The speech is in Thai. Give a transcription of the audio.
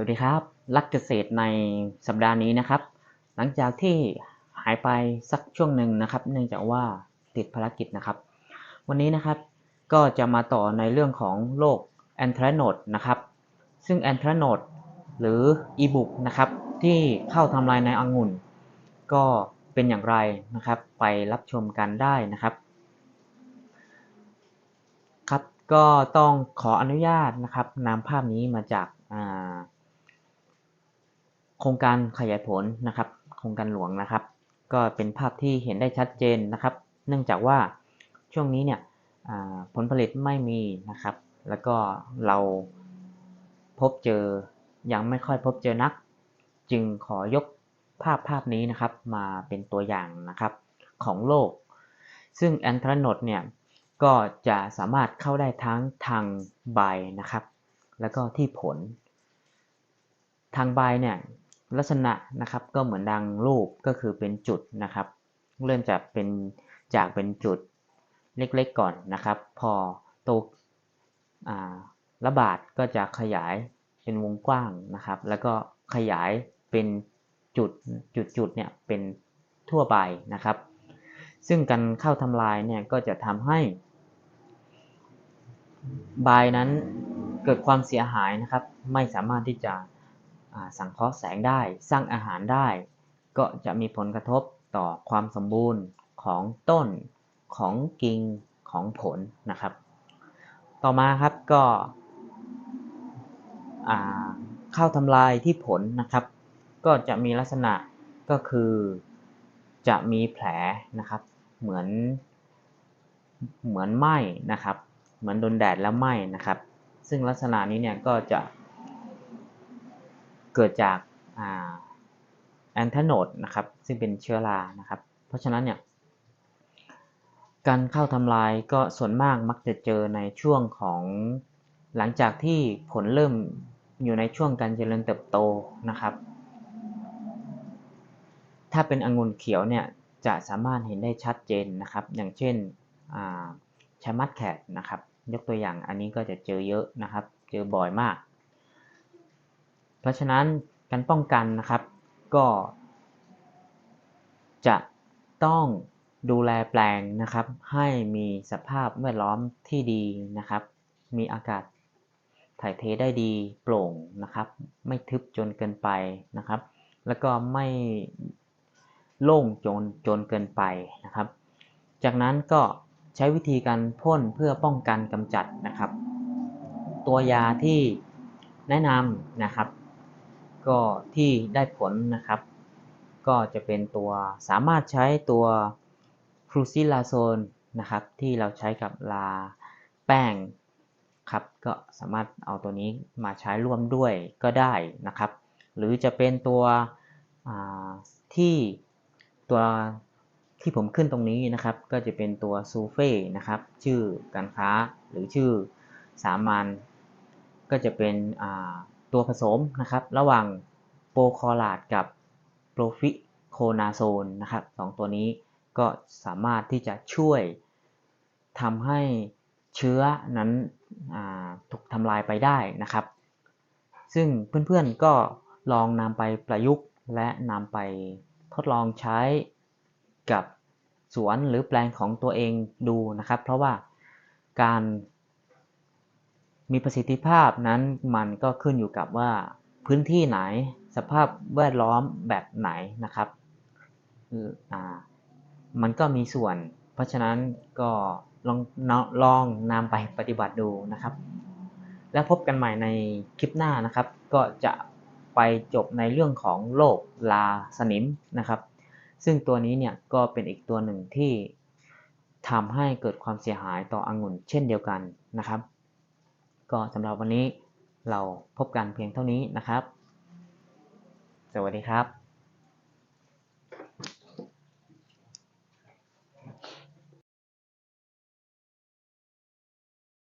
วัสดีครับ รักเกษตรในสัปดาห์นี้นะครับ หลังจากที่หายไปสักช่วงหนึ่งนะครับ เนื่องจากว่าติดภารกิจนะครับ วันนี้นะครับก็จะมาต่อในเรื่องของโรคแอนทราโนดนะครับ ซึ่งแอนทราโนดหรืออีบุกนะครับที่เข้าทำลายในองุ่น ก็เป็นอย่างไรนะครับ ไปรับชมกันได้นะครับครับก็ต้องขออนุญาตนะครับนำภาพนี้มาจากอ่า โครงการขยายผลนะครับ โครงการหลวงนะครับ ก็เป็นภาพที่เห็นได้ชัดเจนนะครับ เนื่องจากว่าช่วงนี้เนี่ยผลผลิตไม่มีนะครับ แล้วก็เราพบเจอยังไม่ค่อยพบเจอนัก จึงขอยกภาพภาพนี้นะครับมาเป็นตัวอย่างนะครับของโลก ซึ่งแอนทราโนดเนี่ยก็จะสามารถเข้าได้ทั้งทางใบนะครับ แล้วก็ที่ผล ทางใบเนี่ย ลักษณะนะครับก็เหมือนดังรูปก็คือเป็นจุดนะครับ เริ่มจากเป็นจากเป็นจุดเล็กๆก่อนนะครับ พอโตอ่าระบาดก็จะขยายเป็นวงกว้างนะครับ แล้วก็ขยายเป็นจุดจุดจุดเนี่ยเป็นทั่วใบนะครับ ซึ่งการเข้าทำลายเนี่ยก็จะทำให้ใบนั้นเกิดความเสียหายนะครับ ไม่สามารถที่จะ สังเคราะห์แสงได้ สร้างอาหารได้ ก็จะมีผลกระทบต่อความสมบูรณ์ของต้นของกิ่งของผลนะครับ ต่อมาครับก็เข้าทำลายที่ผลนะครับ ก็จะมีลักษณะก็คือจะมีแผลนะครับ เหมือนเหมือนไหม้นะครับ เหมือนโดนแดดแล้วไหม้นะครับ ซึ่งลักษณะนี้เนี่ยก็จะ เกิดจากแอนทาโนดนะครับซึ่งเป็นเชื้อรานะครับ เพราะฉะนั้นเนี่ยการเข้าทำลายก็ส่วนมากมักจะเจอในช่วงของหลังจากที่ผลเริ่มอยู่ในช่วงการเจริญเติบโตนะครับ ถ้าเป็นองุ่นเขียวเนี่ยจะสามารถเห็นได้ชัดเจนนะครับ อย่างเช่นชามัดแขกนะครับ ยกตัวอย่างอันนี้ก็จะเจอเยอะนะครับ เจอบ่อยมาก เพราะฉะนั้นการป้องกันนะครับ ก็ จะต้องดูแลแปลงนะครับ ให้มีสภาพแวดล้อมที่ดีนะครับ มีอากาศถ่ายเทได้ดีโปร่งนะครับ ไม่ทึบจนเกินไปนะครับ แล้วก็ไม่โล่งจนจนเกินไปนะครับ จากนั้นก็ใช้วิธีการพ่นเพื่อป้องกันกำจัดนะครับ ตัวยาที่แนะนำนะครับ ก็ที่ได้ผลนะครับ ก็จะเป็นตัวสามารถใช้ตัวฟลูซิลาโซนนะครับ ที่เราใช้กับลาแป้งครับก็สามารถเอาตัวนี้มาใช้ร่วมด้วยก็ได้นะครับ หรือจะเป็นตัวที่ตัวที่ผมขึ้นตรงนี้นะครับ ก็จะเป็นตัวซูเฟ่นะครับ ชื่อการค้าหรือชื่อสามัญก็จะเป็น ตัวผสมนะครับ ระหว่างโปรคอลาดกับโปรฟิโคนาโซนนะครับสองตัวนี้ก็สามารถที่จะช่วยทำให้เชื้อนั้นถูกทำลายไปได้นะครับ ซึ่งเพื่อนๆก็ลองนำไปประยุกต์และนำไปทดลองใช้กับสวนหรือแปลงของตัวเองดูนะครับ เพราะว่าการ มีประสิทธิภาพนั้นมันก็ขึ้นอยู่กับว่าพื้นที่ไหนสภาพแวดล้อมแบบไหนนะครับมันก็มีส่วน เพราะฉะนั้นก็ลองลองนำไปปฏิบัติดูนะครับ แล้วพบกันใหม่ในคลิปหน้านะครับ ก็จะไปจบในเรื่องของโรคลาสนิมนะครับ ซึ่งตัวนี้เนี่ยก็เป็นอีกตัวหนึ่งที่ทำให้เกิดความเสียหายต่อองุ่นเช่นเดียวกันนะครับ ก็สำหรับวันนี้เราพบกันเพียงเท่านี้นะครับ สวัสดีครับ